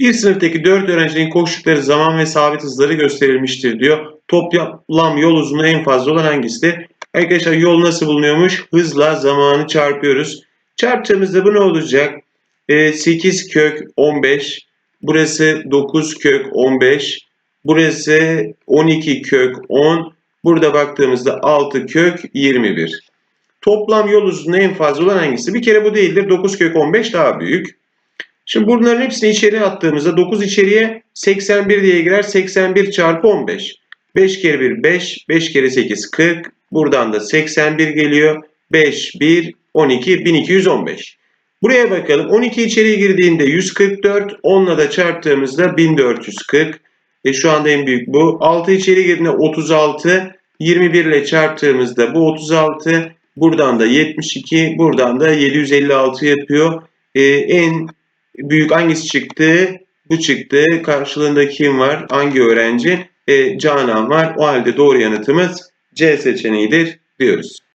Bir sınıftaki 4 öğrencinin koştukları zaman ve sabit hızları gösterilmiştir diyor. Toplam yol uzunluğu en fazla olan hangisidir? Arkadaşlar yol nasıl bulunuyormuş? Hızla zamanı çarpıyoruz. Çarptığımızda bu ne olacak? Ee, 8 kök 15. Burası 9 kök 15. Burası 12 kök 10. Burada baktığımızda 6 kök 21. Toplam yol uzunluğu en fazla olan hangisi? Bir kere bu değildir. 9 kök 15 daha büyük. Şimdi bunların hepsini içeri attığımızda 9 içeriye 81 diye girer. 81 çarpı 15. 5 kere 1 5. 5 kere 8 40. Buradan da 81 geliyor. 5 1 12 1215. Buraya bakalım. 12 içeriye girdiğinde 144. 10'la da çarptığımızda 1440. E şu anda en büyük bu. 6 içeri girdiğinde 36. 21 ile çarptığımızda bu 36. Buradan da 72. Buradan da 756 yapıyor. E, en büyük hangisi çıktı? Bu çıktı. Karşılığında kim var? Hangi öğrenci? E, Canan var. O halde doğru yanıtımız C seçeneğidir diyoruz.